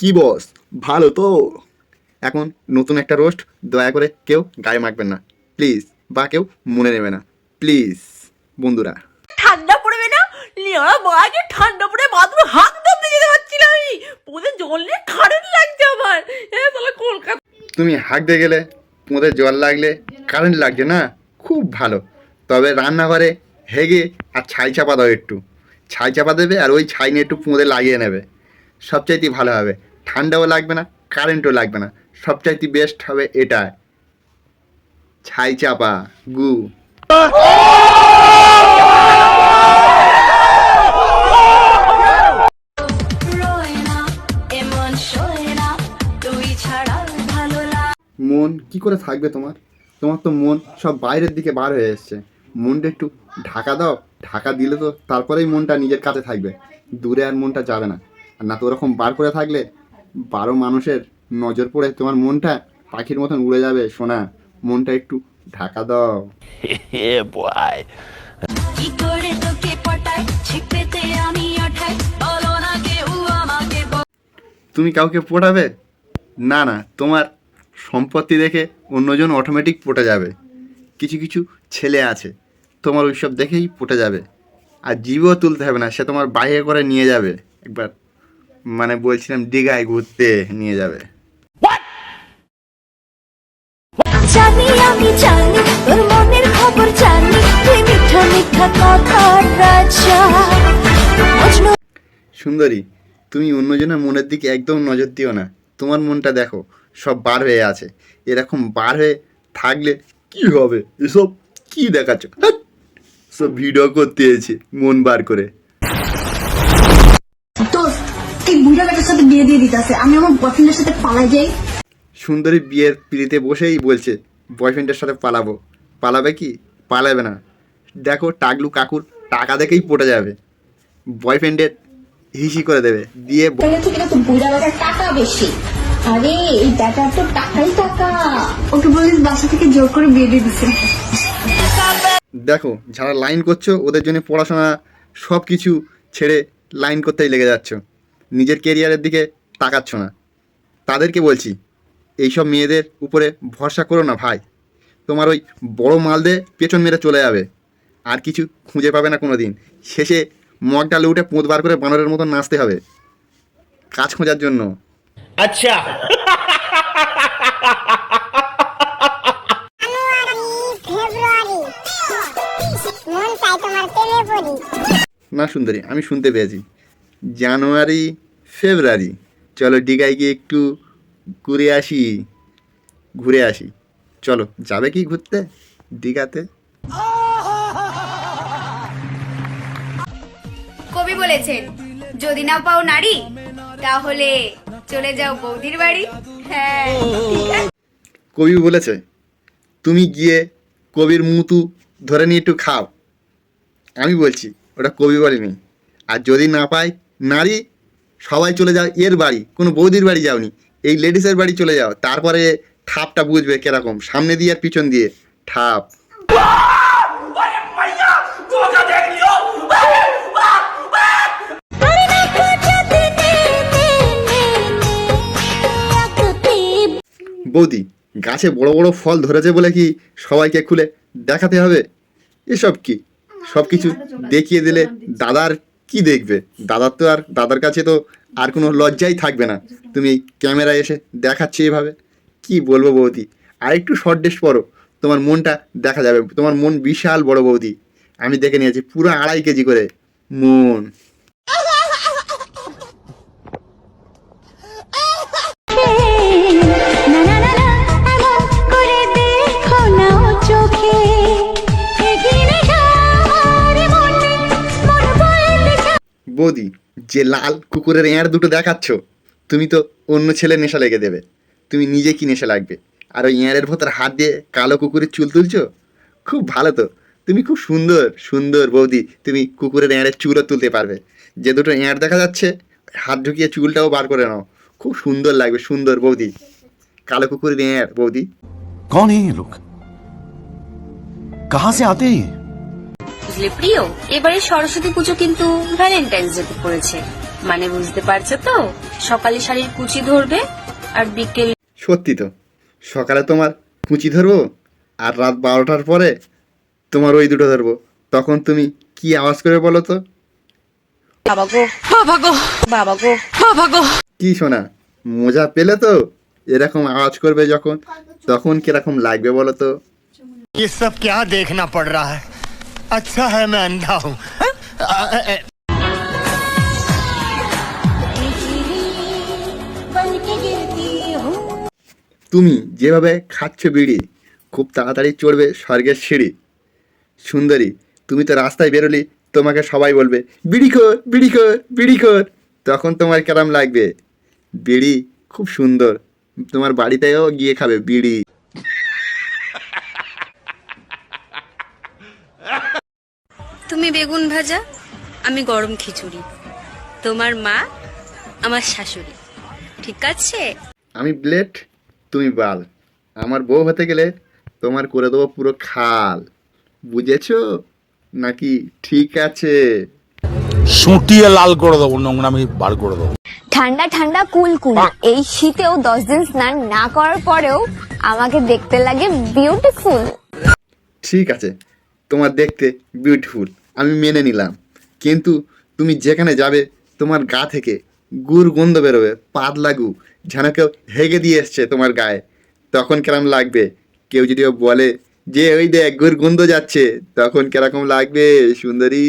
কি বস ভালো তো। এখন নতুন একটা রোস্ট দয়া করে কেউ গায়ে মাখবেন না। প্লিজ বা কেউ মনে নেবে না। প্লিজ বন্ধুরা। ঠান্ডা পড়বে না? লিয়ারা মাকে ঠান্ডা পড়ে বাথরুমে হাত ধরতে যেতে না আমি। পোদে জল নিয়ে কারেন্ট লাগছে আমার। এ তাহলে কলকাতা তুমি হাঁকতে গেলে তোমাদের জল লাগলে কারেন্ট লাগছে না? খুব ভালো। তবে রান্নাঘরে হেগে আর ছাই চাপা দাও একটু। ছাই চাপা দেবে আর ওই ছাই নিয়ে একটু পুঁদে লাগিয়ে নেবে। সবচাইতে ভালো হবে। ঠান্ডাও লাগবে না কারেন্টও লাগবে না। সবচাইতে বেস্ট হবে এটা। ছাই চাপা, গু। মন কি করে থাকবে তোমার? তোমার তো মন সব বাইরের দিকে বার হয়ে এসছে। মনটা একটু ঢাকা দাও, ঢাকা দিলে তো তারপরেই মনটা নিজের কাছে থাকবে। দূরে আর মনটা যাবে না। আর না তো ওরকম বার করে থাকলে বারো মানুষের নজর পড়ে তোমার মনটা পাখির মতন উড়ে যাবে সোনা। মনটা একটু ঢাকা দাও। তুমি কাউকে পটাবে? না না তোমার সম্পত্তি দেখে অন্যজন অটোমেটিক পটে যাবে। কিছু কিছু ছেলে আছে তোমার ওইসব দেখেই পটে যাবে। আর জীবও তুলতে হবে না সে তোমার বাইরে করে নিয়ে যাবে। একবার মানে বলছিলাম দীঘায় ঘুরতে নিয়ে যাবে। জানি আমি জানি তোর মনের খবর জানি তুই মিঠা মিঠা কথার রাজা। সুন্দরী তুমি অন্যজনের মনের দিকে একদম নজর দিও না। তোমার মনটা দেখো সব বার হয়ে আছে। এরকম বার হয়ে থাকলে কি হবে? এসব কি দেখাচ্ছ? সব ভিডিও করতে এসেছে মন বার করে। সাথে বিয়ে দিয়ে দিতেছে। আমি আমার বয়ফ্রেন্ডের সাথে পালাই যাই। সুন্দরী বিয়ের পিড়িতে বসেই বলছে বয়ফ্রেন্ডের সাথে পালাবো। পালাবে কি? পালাবে না। দেখো টাগলু কাকুর টাকা দেখেই পটে যাবে। বয়ফ্রেন্ডের হিসি করে দেবে। দিয়ে তো বুড়া টাকা বেশি। আরে এই তো টাকাই টাকা। ওকে বলিস বাসা থেকে জোর করে বিয়ে দিয়ে দিছে। দেখো যারা লাইন করছ ওদের জন্য পড়াশোনা সব কিছু ছেড়ে লাইন করতেই লেগে যাচ্ছ। নিজের কেরিয়ারের দিকে তাকাচ্ছ না। তাদেরকে বলছি এইসব মেয়েদের উপরে ভরসা করো না ভাই। তোমার ওই বড় মাল দিয়ে পেছন মেরে চলে যাবে। আর কিছু খুঁজে পাবে না কোনো দিন শেষে মগটা লুটে পোঁত বার করে বানরের মতো নাচতে হবে। কাজ খোঁজার জন্য। আচ্ছা। না সুন্দরী আমি শুনতে পেয়েছি। জানুয়ারি ফেব্রুয়ারি। চলো দীঘায় গিয়ে একটু ঘুরে আসি ঘুরে আসি। চলো যাবে কি ঘুরতে দীঘাতে? কবি বলেছেন যদি না পাও নারী তাহলে চলে যাও বৌদির বাড়ি। হ্যাঁ কবি বলেছে তুমি গিয়ে কবির মুতু ধরে নিয়ে একটু খাও। আমি বলছি ওটা কবি বলেনি। আর যদি না পাই নারী, সবাই চলে যাও, এর বাড়ি, কোনো বৌদির বাড়ি যাওনি। এই লেডিসের বাড়ি চলে যাও, তারপরে ঠাপটা বুঝবে কীরকম, সামনে দিয়ে আর পিছন দিয়ে ঠাপ বৌদি, গাছে বড় বড় ফল ধরেছে বলে কি সবাইকে খুলে দেখাতে হবে? এসব কি? সব কিছু দেখিয়ে দিলে দাদার কি দেখবে? দাদার তো আর দাদার কাছে তো আর কোনো লজ্জাই থাকবে না। তুমি ক্যামেরায় এসে দেখাচ্ছি এভাবে? কি বলব বৌদি? আর একটু শর্ট পরো। তোমার মনটা দেখা যাবে। তোমার মন বিশাল বড় বৌদি। আমি দেখে নিয়েছি পুরো আড়াই কেজি করে মন। বৌদি, যে লাল কুকুরের এঁয়ার দুটো দেখাচ্ছ, তুমি তো অন্য ছেলে নেশা লেগে দেবে। তুমি নিজে কি নেশা লাগবে? আর ওই এঁয়ারের ভেতর হাত দিয়ে কালো কুকুরের চুল তুলছো? খুব ভালো তো। তুমি খুব সুন্দর সুন্দর বৌদি, তুমি কুকুরের এঁয়ারের চুলও তুলতে পারবে। যে দুটো এঁয়ার দেখা যাচ্ছে, হাত ঢুকিয়ে চুলটাও বার করে নাও। খুব সুন্দর লাগবে, সুন্দর বৌদি। কালো কুকুরের এঁয়ার, বৌদি। কন লোক কাহা সে আতে বুঝলে প্রিয় এবারে সরস্বতী পুজো কিন্তু ভ্যালেন্টাইন্স ডেতে পড়েছে মানে বুঝতে পারছো তো সকালে শাড়ির কুচি ধরবে আর বিকেল সত্যি তো সকালে তোমার কুচি ধরবো আর রাত বারোটার পরে তোমার ওই দুটো ধরবো তখন তুমি কি আওয়াজ করে বলো তো বাবা গো বাবা গো বাবা গো বাবা গো কি শোনা মজা পেলে তো এরকম আওয়াজ করবে যখন তখন কিরকম লাগবে বলো তো ये सब क्या देखना पड़ रहा है अच्छा है मैं अंधा हूँ তুমি যেভাবে খাচ্ছ বিড়ি খুব তাড়াতাড়ি চড়বে স্বর্গের সিঁড়ি সুন্দরী তুমি তো রাস্তায় বেরোলি তোমাকে সবাই বলবে বিড়ি খোর বিড়ি খোর বিড়ি খোর তখন তোমার কেরাম লাগবে বিড়ি খুব সুন্দর তোমার বাড়িতেও গিয়ে খাবে বিড়ি তুমি বেগুন ভাজা আমি গরম খিচুড়ি। তোমার মা আমার শাশুড়ি। ঠিক আছে? আমি ব্লেড তুমি বাল। আমার বউ হতে গেলে তোমার করে দেবো পুরো খাল। বুঝেছ? নাকি ঠিক আছে? সুটিয়ে লাল করে দেবো নোংরামি বার করে দেবো। ঠান্ডা ঠান্ডা কুল কুল। এই শীতেও দশ দিন স্নান না করার পরেও আমাকে দেখতে লাগে বিউটিফুল ঠিক আছে। তোমার দেখতে বিউটিফুল আমি মেনে নিলাম। কিন্তু তুমি যেখানে যাবে, তোমার গা থেকে গুড় গন্ধ বেরোবে পাদ লাগু যেন কেউ হেগে দিয়ে এসছে তোমার গায়ে। তখন কেরম লাগবে? কেউ যদি বলে যে, ওই দেখ, গুড় গন্ধ যাচ্ছে। তখন কেরকম লাগবে, সুন্দরী।